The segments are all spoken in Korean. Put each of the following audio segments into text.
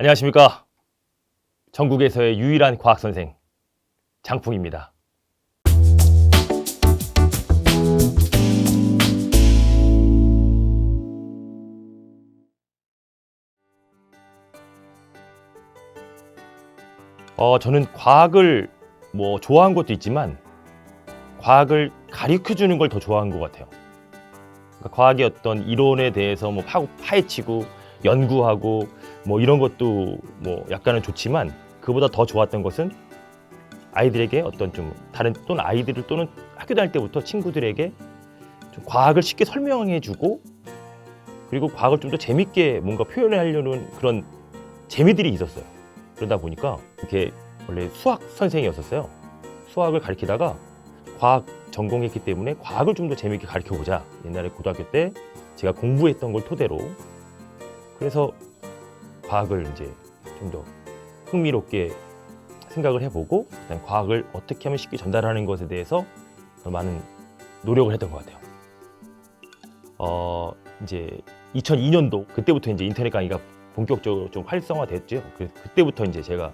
안녕하십니까. 전국에서의 유일한 과학 선생, 장풍입니다. 어, 저는 과학을 뭐 좋아한 것도 있지만 과학을 가르쳐 주는 걸 더 좋아한 것 같아요. 그러니까 과학의 어떤 이론에 대해서 뭐 파, 파헤치고 연구하고 뭐 이런 것도 뭐 약간은 좋지만 그보다 더 좋았던 것은 아이들에게 어떤 좀 다른 또는 아이들을 또는 학교 다닐 때부터 친구들에게 좀 과학을 쉽게 설명해주고 그리고 과학을 좀 더 재밌게 뭔가 표현하려는 그런 재미들이 있었어요. 그러다 보니까 이렇게 원래 수학 선생이었었어요. 수학을 가르치다가 과학 전공했기 때문에 과학을 좀 더 재밌게 가르쳐 보자. 옛날에 고등학교 때 제가 공부했던 걸 토대로 그래서 과학을 이제 좀 더 흥미롭게 생각을 해보고 과학을 어떻게 하면 쉽게 전달하는 것에 대해서 더 많은 노력을 했던 것 같아요. 어 이제 2002년도 그때부터 이제 인터넷 강의가 본격적으로 좀 활성화됐죠. 그래서 그때부터 이제 제가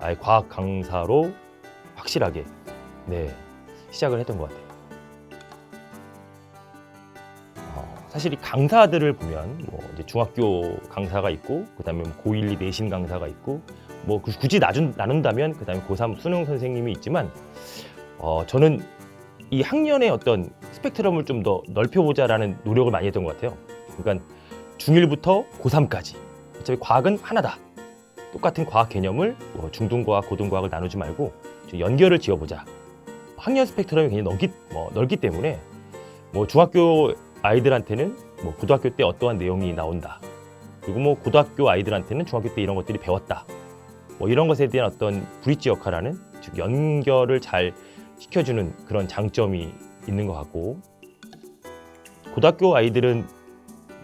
아예 과학 강사로 확실하게 네 시작을 했던 것 같아요. 사실 이 강사들을 보면 뭐 이제 중학교 강사가 있고 그다음에 뭐 고1, 2 내신 강사가 있고 뭐 구- 굳이 나눈, 나눈다면 그다음에 고3 수능 선생님이 있지만 어, 저는 이 학년의 어떤 스펙트럼을 좀 더 넓혀보자라는 노력을 많이 했던 것 같아요. 그러니까 중1부터 고3까지 어차피 과학은 하나다. 똑같은 과학 개념을 뭐 중등과학, 고등과학을 나누지 말고 좀 연결을 지어보자. 학년 스펙트럼이 굉장히 넓기, 뭐 넓기 때문에 뭐 중학교 아이들한테는 뭐 고등학교 때 어떠한 내용이 나온다. 그리고 뭐 고등학교 아이들한테는 중학교 때 이런 것들이 배웠다. 뭐 이런 것에 대한 어떤 브릿지 역할하는 즉 연결을 잘 시켜주는 그런 장점이 있는 것 같고 고등학교 아이들은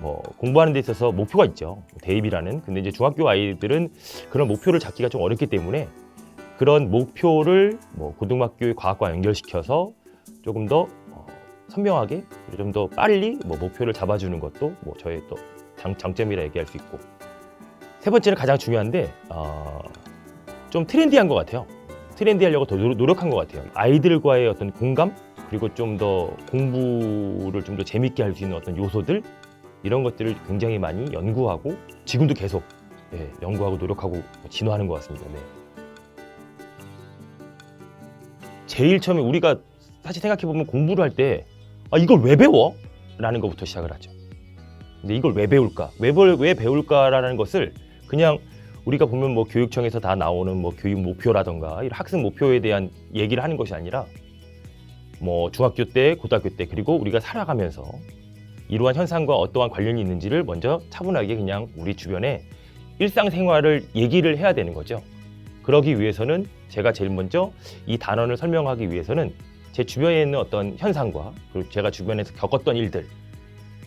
뭐 공부하는 데 있어서 목표가 있죠 대입이라는 근데 이제 중학교 아이들은 그런 목표를 잡기가 좀 어렵기 때문에 그런 목표를 뭐 고등학교의 과학과 연결시켜서 조금 더 어, 선명하게 좀 더 빨리 뭐 목표를 잡아주는 것도 뭐 저의 또 장, 장점이라 얘기할 수 있고 세 번째는 가장 중요한데 어, 좀 트렌디한 것 같아요. 트렌디하려고 더 노- 노력한 것 같아요. 아이들과의 어떤 공감 그리고 좀 더 공부를 좀 더 재밌게 할 수 있는 어떤 요소들 이런 것들을 굉장히 많이 연구하고 지금도 계속 예, 연구하고 노력하고 진화하는 것 같습니다. 네. 제일 처음에 우리가 사실 생각해 보면 공부를 할때 아, 이걸 왜 배워? 라는 것부터 시작을 하죠. 근데 이걸 왜 배울까? 왜, 왜 배울까라는 것을 그냥 우리가 보면 뭐 교육청에서 다 나오는 뭐 교육 목표라던가 이런 학습 목표에 대한 얘기를 하는 것이 아니라 뭐 중학교 때, 고등학교 때 그리고 우리가 살아가면서 이러한 현상과 어떠한 관련이 있는지를 먼저 차분하게 그냥 우리 주변에 일상생활을 얘기를 해야 되는 거죠. 그러기 위해서는 제가 제일 먼저 이 단원을 설명하기 위해서는 제 주변에 있는 어떤 현상과 그리고 제가 주변에서 겪었던 일들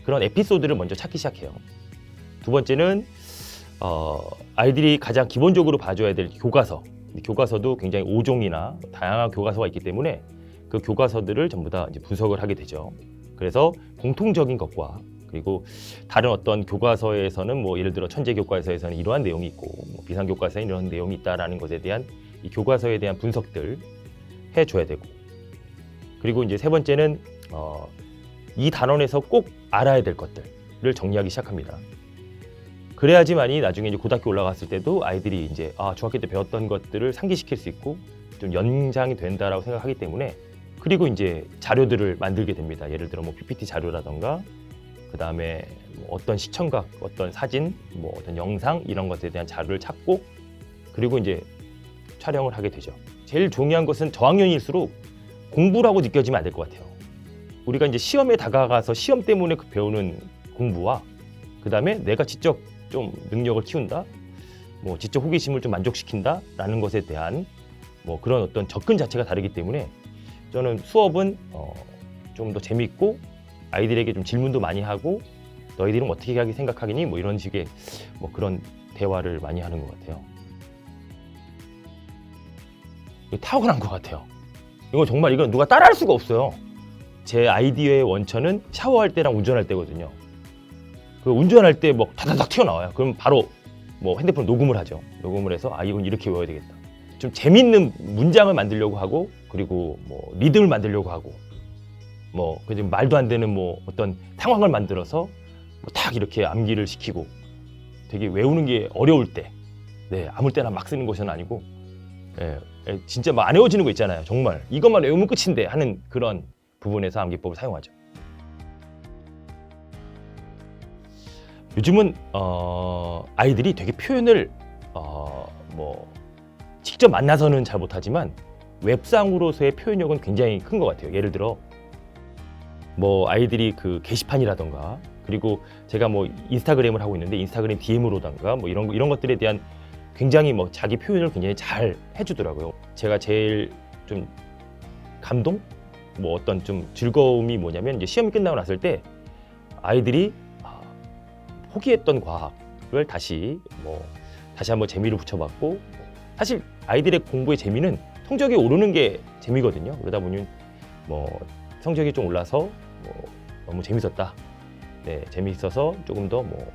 그런 에피소드를 먼저 찾기 시작해요. 두 번째는 어, 아이들이 가장 기본적으로 봐줘야 될 교과서. 이 교과서도 굉장히 5종이나 다양한 교과서가 있기 때문에 그 교과서들을 전부 다 이제 분석을 하게 되죠. 그래서 공통적인 것과 그리고 다른 어떤 교과서에서는 뭐 예를 들어 천재 교과서에서는 이러한 내용이 있고 뭐 비상 교과서에 이런 내용이 있다라는 것에 대한 이 교과서에 대한 분석들 해줘야 되고 그리고 이제 세 번째는 어, 이 단원에서 꼭 알아야 될 것들을 정리하기 시작합니다. 그래야지만이 나중에 이제 고등학교 올라갔을 때도 아이들이 이제 아 중학교 때 배웠던 것들을 상기시킬 수 있고 좀 연장이 된다라고 생각하기 때문에 그리고 이제 자료들을 만들게 됩니다. 예를 들어 뭐 PPT 자료라던가 그 다음에 뭐 어떤 시청각, 어떤 사진, 뭐 어떤 영상 이런 것에 대한 자료를 찾고 그리고 이제 촬영을 하게 되죠. 제일 중요한 것은 저학년일수록 공부라고 느껴지면 안 될 것 같아요. 우리가 이제 시험에 다가가서 시험 때문에 그 배우는 공부와 그 다음에 내가 직접 좀 능력을 키운다, 뭐 지적 호기심을 좀 만족시킨다라는 것에 대한 뭐 그런 어떤 접근 자체가 다르기 때문에 저는 수업은 어, 좀 더 재밌고 아이들에게 좀 질문도 많이 하고 너희들은 어떻게 하기 생각하겠니? 뭐 이런 식의 뭐 그런 대화를 많이 하는 것 같아요. 타고난 것 같아요. 이거 정말 이건 누가 따라할 수가 없어요. 제 아이디어의 원천은 샤워할 때랑 운전할 때거든요. 그 운전할 때 뭐 다다닥 튀어나와요. 그럼 바로 뭐 핸드폰 녹음을 하죠. 녹음을 해서 아 이건 이렇게 외워야 되겠다. 좀 재밌는 문장을 만들려고 하고 그리고 뭐 리듬을 만들려고 하고 뭐 그좀 말도 안 되는 뭐 어떤 상황을 만들어서 뭐딱 이렇게 암기를 시키고 되게 외우는 게 어려울 때, 네 아무 때나 막 쓰는 것은 아니고, 예, 예, 진짜 막 안 외워지는 거 있잖아요. 정말 이것만 외우면 끝인데 하는 그런 부분에서 암기법을 사용하죠. 요즘은 어, 아이들이 되게 표현을 어, 뭐 직접 만나서는 잘 못하지만 웹상으로서의 표현력은 굉장히 큰 것 같아요. 예를 들어 뭐 아이들이 그 게시판이라던가 그리고 제가 뭐 인스타그램을 하고 있는데 인스타그램 DM으로던가 뭐 이런 거- 이런 것들에 대한 굉장히 뭐 자기 표현을 굉장히 잘 해주더라고요. 제가 제일 좀 감동 뭐 어떤 좀 즐거움이 뭐냐면 이제 시험이 끝나고 났을 때 아이들이 아, 포기했던 과학을 다시 뭐 다시 한번 재미를 붙여봤고 사실 아이들의 공부의 재미는 성적이 오르는 게 재미거든요. 그러다 보니 뭐 성적이 좀 올라서 뭐 너무 재밌었다. 네, 재미있어서 조금 더뭐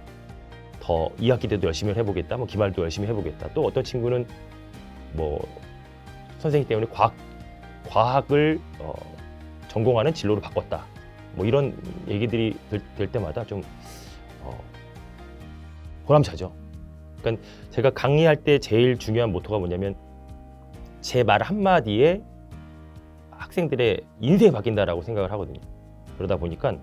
더 2학기 때도 열심히 해보겠다. 뭐 기말도 열심히 해보겠다. 또 어떤 친구는 뭐 선생님 때문에 과학 과학을 어, 전공하는 진로로 바꿨다. 뭐 이런 얘기들이 될, 될 때마다 좀 어, 보람차죠. 그러니까 제가 강의할 때 제일 중요한 모토가 뭐냐면 제 말 한마디에 학생들의 인생이 바뀐다라고 생각을 하거든요. 그러다 보니까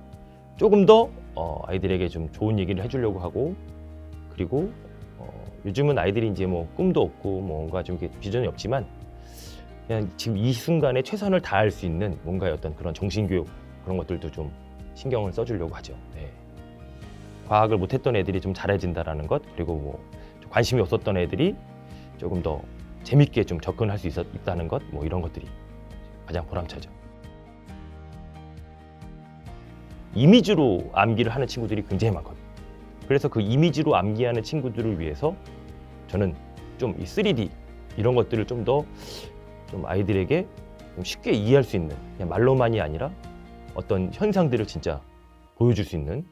조금 더 어, 아이들에게 좀 좋은 얘기를 해주려고 하고 그리고 어, 요즘은 아이들이 이제 뭐 꿈도 없고 뭔가 좀 이렇게 비전이 없지만 그냥 지금 이 순간에 최선을 다할 수 있는 뭔가의 어떤 그런 정신교육 그런 것들도 좀 신경을 써주려고 하죠. 네. 과학을 못했던 애들이 좀 잘해진다라는 것 그리고 뭐좀 관심이 없었던 애들이 조금 더 재밌게 좀 접근할 수 있었, 있다는 것 뭐 이런 것들이 가장 보람차죠. 이미지로 암기를 하는 친구들이 굉장히 많거든요. 그래서 그 이미지로 암기하는 친구들을 위해서 저는 좀 이 3D 이런 것들을 좀 더 좀 아이들에게 좀 쉽게 이해할 수 있는 그냥 말로만이 아니라 어떤 현상들을 진짜 보여줄 수 있는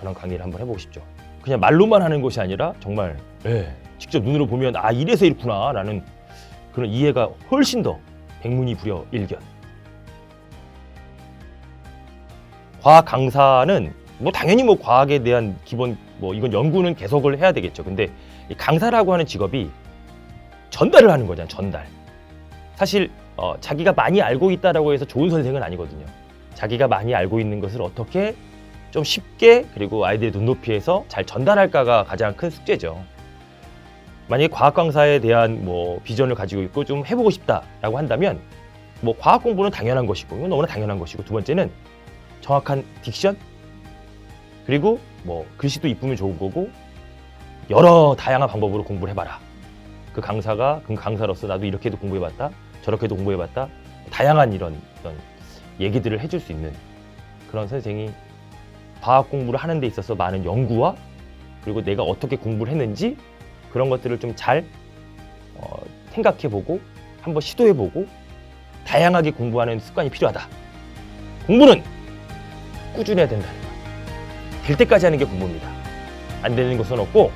그런 강의를 한번 해보고 싶죠. 그냥 말로만 하는 것이 아니라 정말 예, 직접 눈으로 보면 아 이래서 이렇구나라는 그런 이해가 훨씬 더 백문이 불여 일견. 과학 강사는 뭐 당연히 뭐 과학에 대한 기본 뭐 이건 연구는 계속을 해야 되겠죠. 근데 이 강사라고 하는 직업이 전달을 하는 거잖아요. 전달. 사실 어, 자기가 많이 알고 있다라고 해서 좋은 선생은 아니거든요. 자기가 많이 알고 있는 것을 어떻게 좀 쉽게 그리고 아이들의 눈높이에서 잘 전달할까가 가장 큰 숙제죠. 만약에 과학 강사에 대한 뭐 비전을 가지고 있고 좀 해보고 싶다라고 한다면 뭐 과학 공부는 당연한 것이고 이건 너무나 당연한 것이고 두 번째는 정확한 딕션 그리고 뭐 글씨도 이쁘면 좋은 거고 여러 다양한 방법으로 공부를 해봐라. 그 강사가 그 강사로서 나도 이렇게도 공부해봤다, 저렇게도 공부해봤다, 다양한 이런 어떤 얘기들을 해줄 수 있는 그런 선생이 과학 공부를 하는 데 있어서 많은 연구와 그리고 내가 어떻게 공부를 했는지 그런 것들을 좀잘 어, 생각해보고 한번 시도해보고 다양하게 공부하는 습관이 필요하다. 공부는 꾸준해야 된다는 거. 될 때까지 하는 게 공부입니다. 안 되는 것은 없고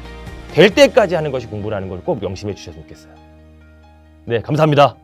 될 때까지 하는 것이 공부라는 걸 꼭 명심해 주셨으면 좋겠어요. 네, 감사합니다.